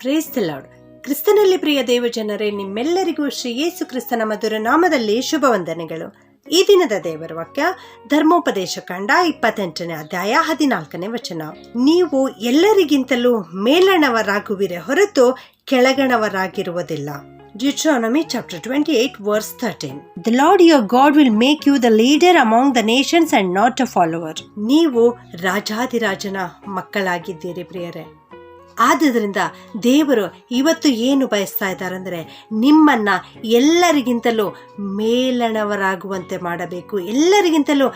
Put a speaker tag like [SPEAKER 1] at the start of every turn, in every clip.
[SPEAKER 1] Praise the lord ಕ್ರಿಸ್ತನಲ್ಲಿ ಪ್ರಿಯ ದೇವಜನರೇ ನಿಮ್ಮೆಲ್ಲರಿಗೂ ಶ್ರೀ ಯೇಸು ಕ್ರಿಸ್ತನ ಮಧುರ ನಾಮದಲ್ಲಿ ಶುಭ ವಂದನೆಗಳು. ಈ ದಿನದ ದೇವರ ವಾಕ್ಯ, ಧರ್ಮೋಪದೇಶ ಕಂಡ ಇಪ್ಪತ್ತೆಂಟನೇ ಅಧ್ಯಾಯ ಹದಿನಾಲ್ಕನೇ ವಚನ. ನೀವು ಎಲ್ಲರಿಗಿಂತಲೂ ಮೇಲಣವರಾಗುವಿರೆ ಹೊರತು ಕೆಳಗಣವರಾಗಿರುವುದಿಲ್ಲ. Deuteronomy chapter 28 verse 13 The Lord your God will make you the leader among the nations and not a follower. ನೀವು ರಾಜಾದಿರಾಜನ ಮಕ್ಕಳಾಗಿದ್ದೀರಿ, ಪ್ರಿಯರೇ. ಆದುದರಿಂದ ದೇವರು ಇವತ್ತು ಏನು ಬಯಸ್ತಾ ಇದ್ದಾರೆ ಅಂದರೆ ನಿಮ್ಮನ್ನ ಎಲ್ಲರಿಗಿಂತಲೂ ಮೇಲಣವರಾಗುವಂತೆ ಮಾಡಬೇಕು. ಎಲ್ಲರಿಗಿಂತಲೂ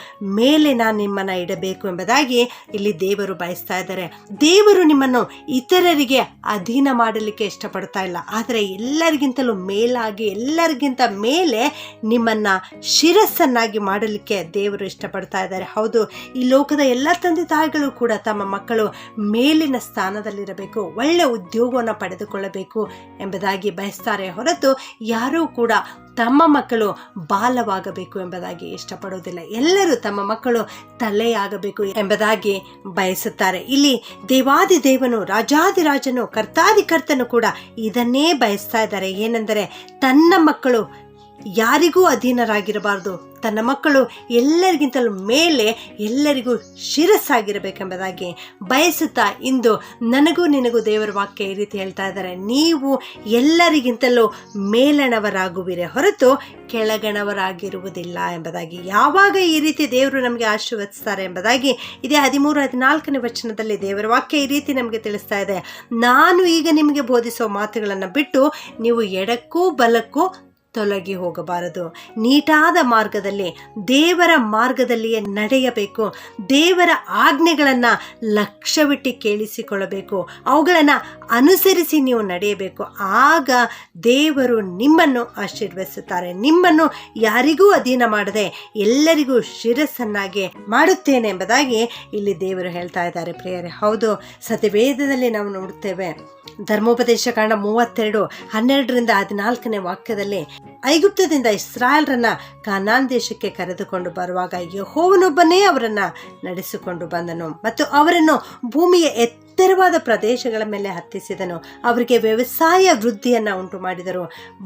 [SPEAKER 1] ಮೇಲೆ ನಾನು ನಿಮ್ಮನ್ನ ಇಡಬೇಕು ಎಂಬುದಾಗಿ ಇಲ್ಲಿ ದೇವರು ಬಯಸ್ತಾ ಇದ್ದಾರೆ. ದೇವರು ನಿಮ್ಮನ್ನು ಇತರರಿಗೆ ಅಧೀನ ಮಾಡಲಿಕ್ಕೆ ಇಷ್ಟಪಡ್ತಾ ಇಲ್ಲ. ಆದರೆ ಎಲ್ಲರಿಗಿಂತಲೂ ಮೇಲಾಗಿ, ಎಲ್ಲರಿಗಿಂತ ಮೇಲೆ ನಿಮ್ಮನ್ನ ಶಿರಸ್ಸನ್ನಾಗಿ ಮಾಡಲಿಕ್ಕೆ ದೇವರು ಇಷ್ಟಪಡ್ತಾ ಇದ್ದಾರೆ. ಹೌದು, ಈ ಲೋಕದ ಎಲ್ಲ ತಂದೆ ತಾಯಿಗಳು ಕೂಡ ತಮ್ಮ ಮಕ್ಕಳು ಮೇಲಿನ ಸ್ಥಾನದಲ್ಲಿರಬೇಕು. ಒಳ್ಳೆ ಉದ್ಯೋಗವನ್ನು ಪಡೆದುಕೊಳ್ಳಬೇಕು ಎಂಬುದಾಗಿ ಬಯಸ್ತಾರೆ ಹೊರತು ಯಾರೂ ಕೂಡ ತಮ್ಮ ಮಕ್ಕಳು ಬಾಲವಾಗಬೇಕು ಎಂಬುದಾಗಿ ಇಷ್ಟಪಡುವುದಿಲ್ಲ. ಎಲ್ಲರೂ ತಮ್ಮ ಮಕ್ಕಳು ತಲೆಯಾಗಬೇಕು ಎಂಬುದಾಗಿ ಬಯಸುತ್ತಾರೆ. ಇಲ್ಲಿ ದೇವಾದಿ ದೇವನು, ರಾಜಾದಿರಾಜನು, ಕರ್ತಾದಿ ಕರ್ತನು ಕೂಡ ಇದನ್ನೇ ಬಯಸ್ತಾ ಇದ್ದಾರೆ. ಏನೆಂದರೆ ತನ್ನ ಮಕ್ಕಳು ಯಾರಿಗೂ ಅಧೀನರಾಗಿರಬಾರ್ದು. ತನ್ನ ಮಕ್ಕಳು ಎಲ್ಲರಿಗಿಂತಲೂ ಮೇಲೆ ಎಲ್ಲರಿಗೂ ಶಿರಸ್ಸಾಗಿರಬೇಕೆಂಬುದಾಗಿ ಬಯಸುತ್ತಾ ಇಂದು ನನಗೂ ನಿನಗೂ ದೇವರ ವಾಕ್ಯ ಈ ರೀತಿ ಹೇಳ್ತಾ ಇದ್ದಾರೆ. ನೀವು ಎಲ್ಲರಿಗಿಂತಲೂ ಮೇಲಣವರಾಗುವಿರೇ ಹೊರತು ಕೆಳಗಣವರಾಗಿರುವುದಿಲ್ಲ ಎಂಬುದಾಗಿ. ಯಾವಾಗ ಈ ರೀತಿ ದೇವರು ನಮಗೆ ಆಶೀರ್ವದಿಸ್ತಾರೆ ಎಂಬುದಾಗಿ ಇದೇ ಹದಿಮೂರು, ಹದಿನಾಲ್ಕನೇ ವಚನದಲ್ಲಿ ದೇವರ ವಾಕ್ಯ ಈ ರೀತಿ ನಮಗೆ ತಿಳಿಸ್ತಾ ಇದೆ. ನಾನು ಈಗ ನಿಮಗೆ ಬೋಧಿಸುವ ಮಾತುಗಳನ್ನು ಬಿಟ್ಟು ನೀವು ಎಡಕ್ಕೂ ಬಲಕ್ಕೂ ತೊಲಗಿ ಹೋಗಬಾರದು. ನೀಟಾದ ಮಾರ್ಗದಲ್ಲಿ, ದೇವರ ಮಾರ್ಗದಲ್ಲಿಯೇ ನಡೆಯಬೇಕು. ದೇವರ ಆಜ್ಞೆಗಳನ್ನು ಲಕ್ಷ್ಯವಿಟ್ಟು ಕೇಳಿಸಿಕೊಳ್ಳಬೇಕು. ಅವುಗಳನ್ನು ಅನುಸರಿಸಿ ನೀವು ನಡೆಯಬೇಕು. ಆಗ ದೇವರು ನಿಮ್ಮನ್ನು ಆಶೀರ್ವದಿಸುತ್ತಾರೆ. ನಿಮ್ಮನ್ನು ಯಾರಿಗೂ ಅಧೀನ ಮಾಡದೆ ಎಲ್ಲರಿಗೂ ಶಿರಸ್ಸನ್ನಾಗಿ ಮಾಡುತ್ತೇನೆ ಎಂಬುದಾಗಿ ಇಲ್ಲಿ ದೇವರು ಹೇಳ್ತಾ ಇದ್ದಾರೆ ಪ್ರಿಯರೇ. ಹೌದು, ಸತ್ಯವೇದದಲ್ಲಿ ನಾವು ನೋಡುತ್ತೇವೆ. ಧರ್ಮೋಪದೇಶ ಕಾಂಡ ಮೂವತ್ತೆರಡು, ಹನ್ನೆರಡರಿಂದ ಹದಿನಾಲ್ಕನೇ ವಾಕ್ಯದಲ್ಲಿ ಐಗುಪ್ತದಿಂದ ಇಸ್ರಾಯಲ್ರನ್ನ ಕಾನಾನ್ ದೇಶಕ್ಕೆ ಕರೆದುಕೊಂಡು ಬರುವಾಗ ಯಹೋವನೊಬ್ಬನೇ ಅವರನ್ನ ನಡೆಸಿಕೊಂಡು ಬಂದನು. ಮತ್ತು ಅವರನ್ನು ಭೂಮಿಯ ಎತ್ತರವಾದ ಪ್ರದೇಶಗಳ ಮೇಲೆ ಹತ್ತಿಸಿದನು. ಅವರಿಗೆ ವ್ಯವಸಾಯ ವೃದ್ಧಿಯನ್ನು ಉಂಟು ಮಾಡಿದರು.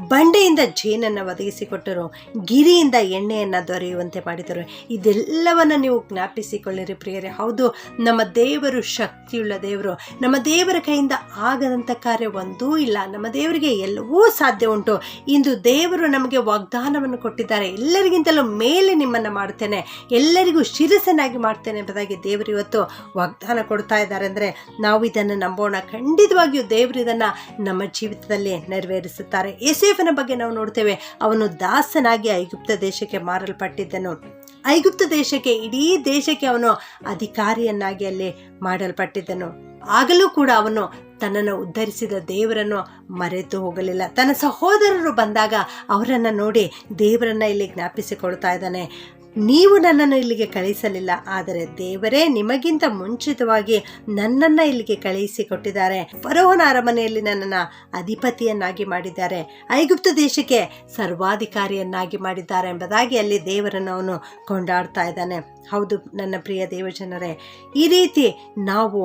[SPEAKER 1] ಬಂಡೆಯಿಂದ ಜೇನನ್ನು ಒದಗಿಸಿಕೊಟ್ಟರು. ಗಿರಿಯಿಂದ ಎಣ್ಣೆಯನ್ನು ದೊರೆಯುವಂತೆ ಮಾಡಿದರು. ಇದೆಲ್ಲವನ್ನು ನೀವು ಜ್ಞಾಪಿಸಿಕೊಳ್ಳಿರಿ ಪ್ರಿಯರೇ. ಹೌದು, ನಮ್ಮ ದೇವರು ಶಕ್ತಿಯುಳ್ಳ ದೇವರು. ನಮ್ಮ ದೇವರ ಕೈಯಿಂದ ಆಗದಂಥ ಕಾರ್ಯ ಒಂದೂ ಇಲ್ಲ. ನಮ್ಮ ದೇವರಿಗೆ ಎಲ್ಲವೂ ಸಾಧ್ಯ ಉಂಟು. ಇಂದು ದೇವರು ನಮಗೆ ವಾಗ್ದಾನವನ್ನು ಕೊಟ್ಟಿದ್ದಾರೆ. ಎಲ್ಲರಿಗಿಂತಲೂ ಮೇಲೆ ನಿಮ್ಮನ್ನು ಮಾಡ್ತೇನೆ ಎಲ್ಲರಿಗೂ ಶಿರಸನಾಗಿ ಮಾಡ್ತೇನೆ ಎಂಬುದಾಗಿ ದೇವರು ಇವತ್ತು ವಾಗ್ದಾನ ಕೊಡ್ತಾ ಇದ್ದಾರೆ. ಅಂದರೆ ನಾವು ಇದನ್ನು ನಂಬೋಣ. ಖಂಡಿತವಾಗಿಯೂ ದೇವರು ಇದನ್ನು ನಮ್ಮ ಜೀವಿತದಲ್ಲಿ ನೆರವೇರಿಸುತ್ತಾರೆ. ಎಸೇಫನ ಬಗ್ಗೆ ನಾವು ನೋಡ್ತೇವೆ, ಅವನು ದಾಸನಾಗಿ ಐಗುಪ್ತ ದೇಶಕ್ಕೆ ಮಾರಲ್ಪಟ್ಟಿದ್ದನು. ಐಗುಪ್ತ ದೇಶಕ್ಕೆ, ಇಡೀ ದೇಶಕ್ಕೆ ಅವನು ಅಧಿಕಾರಿಯನ್ನಾಗಿ ಅಲ್ಲಿ ಮಾಡಲ್ಪಟ್ಟಿದ್ದನು. ಆಗಲೂ ಕೂಡ ಅವನು ತನ್ನನ್ನು ಉದ್ಧರಿಸಿದ ದೇವರನ್ನು ಮರೆತು ಹೋಗಲಿಲ್ಲ. ತನ್ನ ಸಹೋದರರು ಬಂದಾಗ ಅವರನ್ನು ನೋಡಿ ದೇವರನ್ನು ಇಲ್ಲಿ ಜ್ಞಾಪಿಸಿಕೊಳ್ತಾ ಇದ್ದಾನೆ. ನೀವು ನನ್ನನ್ನು ಇಲ್ಲಿಗೆ ಕಳಿಸಲಿಲ್ಲ, ಆದರೆ ದೇವರೇ ನಿಮಗಿಂತ ಮುಂಚಿತವಾಗಿ ನನ್ನನ್ನು ಇಲ್ಲಿಗೆ ಕಳುಹಿಸಿಕೊಟ್ಟಿದ್ದಾರೆ ಫರೋಹನ ಅರಮನೆಯಲ್ಲಿ ನನ್ನನ್ನು ಅಧಿಪತಿಯನ್ನಾಗಿ ಮಾಡಿದ್ದಾರೆ. ಐಗುಪ್ತ ದೇಶಕ್ಕೆ ಸರ್ವಾಧಿಕಾರಿಯನ್ನಾಗಿ ಮಾಡಿದ್ದಾರೆ ಎಂಬುದಾಗಿ ಅಲ್ಲಿ ದೇವರನ್ನು ಅವನು ಕೊಂಡಾಡ್ತಾ ಇದ್ದಾನೆ. ಹೌದು, ನನ್ನ ಪ್ರಿಯ ದೇವಜನರೇ, ಈ ರೀತಿ ನಾವು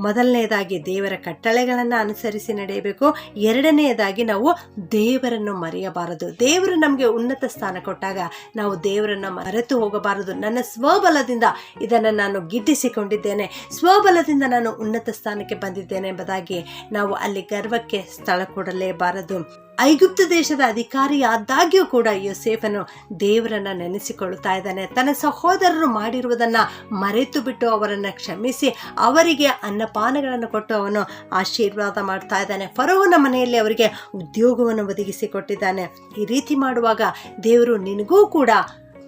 [SPEAKER 1] ಮೊದಲನೆಯದಾಗಿ ದೇವರ ಕಟ್ಟಳೆಗಳನ್ನು ಅನುಸರಿಸಿ ನಡೆಯಬೇಕು. ಎರಡನೆಯದಾಗಿ ನಾವು ದೇವರನ್ನು ಮರೆಯಬಾರದು. ದೇವರು ನಮಗೆ ಉನ್ನತ ಸ್ಥಾನ ಕೊಟ್ಟಾಗ ನಾವು ದೇವರನ್ನು ಮರೆತು ಹೋಗಬಾರದು. ನನ್ನ ಸ್ವಬಲದಿಂದ ಇದನ್ನು ನಾನು ಗಿಟ್ಟಿಸಿಕೊಂಡಿದ್ದೇನೆ. ಸ್ವಬಲದಿಂದ ನಾನು ಉನ್ನತ ಸ್ಥಾನಕ್ಕೆ ಬಂದಿದ್ದೇನೆ ಎಂಬುದಾಗಿ ನಾವು ಅಲ್ಲಿ ಗರ್ವಕ್ಕೆ ಸ್ಥಳ ಕೊಡಲೇಬಾರದು. ಐಗುಪ್ತ ದೇಶದ ಅಧಿಕಾರಿ ಆದಾಗ್ಯೂ ಕೂಡ ಯೋಸೇಫನು ದೇವರನ್ನ ನೆನೆಸಿಕೊಳ್ಳುತ್ತಾ ಇದ್ದಾನೆ. ತನ್ನ ಸಹೋದರರು ಮಾಡಿರುವುದನ್ನ ಮರೆತು ಬಿಟ್ಟು ಅವರನ್ನು ಕ್ಷಮಿಸಿ, ಅವರಿಗೆ ಅನ್ನಪಾನಗಳನ್ನು ಕೊಟ್ಟು ಅವನು ಆಶೀರ್ವಾದ ಮಾಡ್ತಾ ಇದ್ದಾನೆ. ಫರೋಹನ ಮನೆಯಲ್ಲಿ ಅವರಿಗೆ ಉದ್ಯೋಗವನ್ನು ಒದಗಿಸಿ ಕೊಟ್ಟಿದ್ದಾನೆ ಈ ರೀತಿ ಮಾಡುವಾಗ ದೇವರು ನಿನಗೂ ಕೂಡ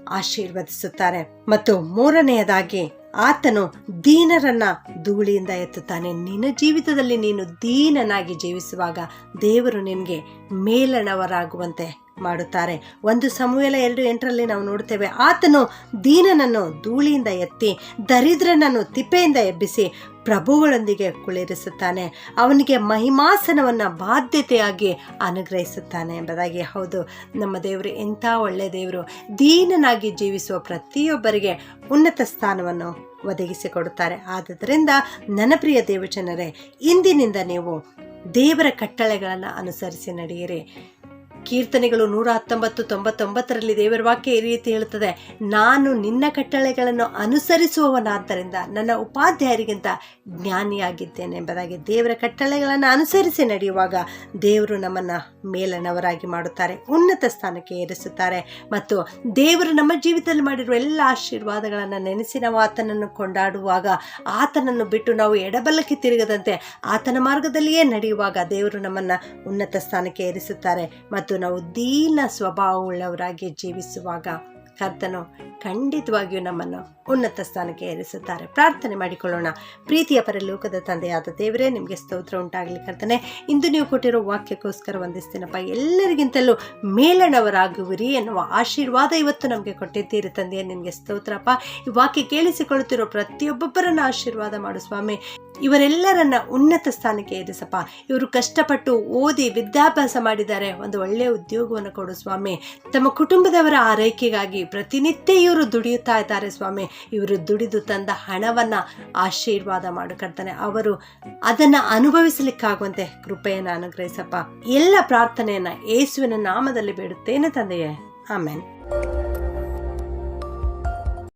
[SPEAKER 1] ಆಶೀರ್ವದಿಸುತ್ತಾರೆ. ಮತ್ತು ಮೂರನೆಯದಾಗಿ ಆತನು ದೀನರನ್ನ ಧೂಳಿಯಿಂದ ಎತ್ತುತ್ತಾನೆ. ನಿನ್ನ ಜೀವಿತದಲ್ಲಿ ನೀನು ದೀನನಾಗಿ ಜೀವಿಸುವಾಗ ದೇವರು ನಿನಗೆ ಮೇಲಣವರಾಗುವಂತೆ. ಮಾಡುತ್ತಾರೆ. ಒಂದು ಸಮೂಹಲ ಎರಡು ಎಂಟರಲ್ಲಿ ನಾವು ನೋಡ್ತೇವೆ ಆತನು ದೀನನನ್ನು ಧೂಳಿಯಿಂದ ಎತ್ತಿ, ದರಿದ್ರನನ್ನು ತಿಪ್ಪೆಯಿಂದ ಎಬ್ಬಿಸಿ ಪ್ರಭುಗಳೊಂದಿಗೆ ಕುಳಿರಿಸುತ್ತಾನೆ ಅವನಿಗೆ ಮಹಿಮಾಸನವನ್ನು ಬಾಧ್ಯತೆಯಾಗಿ ಅನುಗ್ರಹಿಸುತ್ತಾನೆ ಎಂಬುದಾಗಿ ಹೌದು. ನಮ್ಮ ದೇವರು ಎಂಥ ಒಳ್ಳೆಯ ದೇವರು. ದೀನನಾಗಿ ಜೀವಿಸುವ ಪ್ರತಿಯೊಬ್ಬರಿಗೆ ಉನ್ನತ ಸ್ಥಾನವನ್ನು ಒದಗಿಸಿಕೊಡುತ್ತಾರೆ. ಆದ್ದರಿಂದ ನನ್ನ ಪ್ರಿಯ ದೇವಜನರೇ, ಇಂದಿನಿಂದ ನೀವು ದೇವರ ಕಟ್ಟಳೆಗಳನ್ನು ಅನುಸರಿಸಿ ನಡೆಯಿರಿ. ಕೀರ್ತನೆಗಳು ನೂರ ಹತ್ತೊಂಬತ್ತು, ತೊಂಬತ್ತೊಂಬತ್ತರಲ್ಲಿ ದೇವರ ವಾಕ್ಯ ಈ ರೀತಿ ಹೇಳುತ್ತದೆ. ನಾನು ನಿನ್ನ ಕಟ್ಟಳೆಗಳನ್ನು ಅನುಸರಿಸುವವನಾದ್ದರಿಂದ ನನ್ನ ಉಪಾಧ್ಯಾಯರಿಗಿಂತ ಜ್ಞಾನಿಯಾಗಿದ್ದೇನೆ ಎಂಬುದಾಗಿ ದೇವರ ಕಟ್ಟಳೆಗಳನ್ನು ಅನುಸರಿಸಿ ನಡೆಯುವಾಗ ದೇವರು ನಮ್ಮನ್ನು ಮೇಲನವರಾಗಿ ಮಾಡುತ್ತಾರೆ, ಉನ್ನತ ಸ್ಥಾನಕ್ಕೆ ಏರಿಸುತ್ತಾರೆ ಮತ್ತು ದೇವರು ನಮ್ಮ ಜೀವಿತದಲ್ಲಿ ಮಾಡಿರುವ ಎಲ್ಲ ಆಶೀರ್ವಾದಗಳನ್ನು ನೆನೆಸಿ ನಾವು ಆತನನ್ನು ಕೊಂಡಾಡುವಾಗ ಆತನನ್ನು ಬಿಟ್ಟು ನಾವು ಎಡಬಲಕ್ಕೆ ತಿರುಗದಂತೆ ಆತನ ಮಾರ್ಗದಲ್ಲಿಯೇ ನಡೆಯುವಾಗ ದೇವರು ನಮ್ಮನ್ನು ಉನ್ನತ ಸ್ಥಾನಕ್ಕೆ ಏರಿಸುತ್ತಾರೆ ಮತ್ತು ನಾವು ದೀನ ಸ್ವಭಾವವುಳ್ಳವರಾಗಿ ಜೀವಿಸುವಾಗ ಕರ್ತನು ಖಂಡಿತವಾಗಿಯೂ ನಮ್ಮನ್ನು ಉನ್ನತ ಸ್ಥಾನಕ್ಕೆ ಏರಿಸುತ್ತಾರೆ. ಪ್ರಾರ್ಥನೆ ಮಾಡಿಕೊಳ್ಳೋಣ. ಪ್ರೀತಿಯ ಪರಲೋಕದ ತಂದೆಯಾದ ದೇವರೇ, ನಿಮಗೆ ಸ್ತೋತ್ರ ಉಂಟಾಗಲಿ ಕರ್ತನೆ. ಇಂದು ನೀವು ಕೊಟ್ಟಿರೋ ವಾಕ್ಯಕ್ಕೋಸ್ಕರ ವಂದಿಸ್ತೀನಪ್ಪ ಎಲ್ಲರಿಗಿಂತಲೂ ಮೇಲಣವರಾಗುವಿರಿ ಎನ್ನುವ ಆಶೀರ್ವಾದ ಇವತ್ತು ನಮಗೆ ಕೊಟ್ಟಿದ್ದೀರಿ ತಂದೆಯೇ. ನಿಮಗೆ ಸ್ತೋತ್ರಪ್ಪ. ಈ ವಾಕ್ಯ ಕೇಳಿಸಿಕೊಳ್ಳುತ್ತಿರೋ ಪ್ರತಿಯೊಬ್ಬೊಬ್ಬರನ್ನು ಆಶೀರ್ವಾದ ಮಾಡು ಸ್ವಾಮಿ. ಇವರೆಲ್ಲರನ್ನ ಉನ್ನತ ಸ್ಥಾನಕ್ಕೆ ಏರಿಸಪ್ಪ ಇವರು ಕಷ್ಟಪಟ್ಟು ಓದಿ ವಿದ್ಯಾಭ್ಯಾಸ ಮಾಡಿದ್ದಾರೆ. ಒಂದು ಒಳ್ಳೆಯ ಉದ್ಯೋಗವನ್ನು ಕೊಡು ಸ್ವಾಮಿ. ತಮ್ಮ ಕುಟುಂಬದವರ ಆರೈಕೆಗಾಗಿ ಪ್ರತಿನಿತ್ಯ ಇವರು ದುಡಿಯುತ್ತಾ ಇದ್ದಾರೆ ಸ್ವಾಮಿ. ಇವರು ದುಡಿದು ತಂದ ಹಣವನ್ನು ಆಶೀರ್ವಾದ ಮಾಡಿಕೊಡ್ತಾನೆ ಅವರು ಅದನ್ನು ಅನುಭವಿಸಲಿಕ್ಕಾಗುವಂತೆ ಕೃಪೆಯನ್ನು ಅನುಗ್ರಹಿಸಪ್ಪ. ಎಲ್ಲ ಪ್ರಾರ್ಥನೆಯನ್ನು ಯೇಸುವಿನ ನಾಮದಲ್ಲಿ ಬೇಡುತ್ತೇನೆ ತಂದೆಯೇ. ಆಮೇನ್.